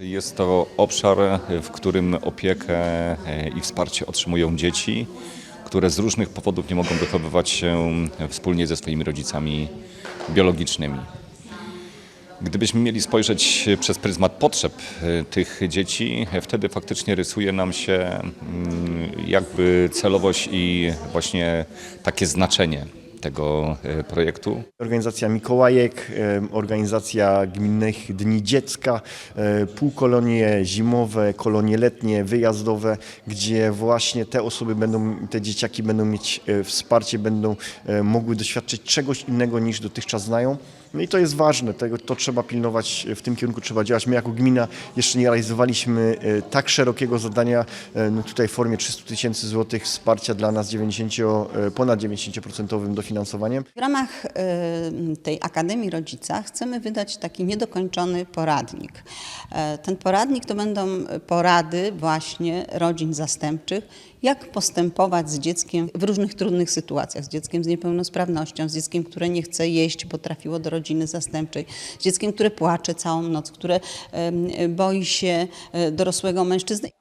Jest to obszar, w którym opiekę e, i wsparcie otrzymują dzieci, które z różnych powodów nie mogą wychowywać się wspólnie ze swoimi rodzicami biologicznymi. Gdybyśmy mieli spojrzeć przez pryzmat potrzeb e, tych dzieci, wtedy faktycznie rysuje nam się mm, jakby celowość i właśnie takie znaczenie tego e, projektu. Organizacja Mikołajek, em, organizacja Gminnych Dni Dziecka, e, półkolonie zimowe, kolonie letnie, wyjazdowe, gdzie właśnie te osoby będą, te dzieciaki będą mieć e, wsparcie, będą e, mogły doświadczyć czegoś innego niż dotychczas znają. No i to jest ważne, tego, to trzeba pilnować, w tym kierunku trzeba działać. My jako gmina jeszcze nie realizowaliśmy e, tak szerokiego zadania, e, no tutaj w formie 300 tysięcy złotych wsparcia dla nas 90, e, ponad 90% W ramach tej Akademii Rodzica chcemy wydać taki niedokończony poradnik. E, Ten poradnik to będą porady właśnie rodzin zastępczych, jak postępować z dzieckiem w różnych trudnych sytuacjach, z dzieckiem z niepełnosprawnością, z dzieckiem, które nie chce jeść, bo trafiło do rodziny zastępczej, z dzieckiem, które płacze całą noc, które boi się e, dorosłego mężczyzny.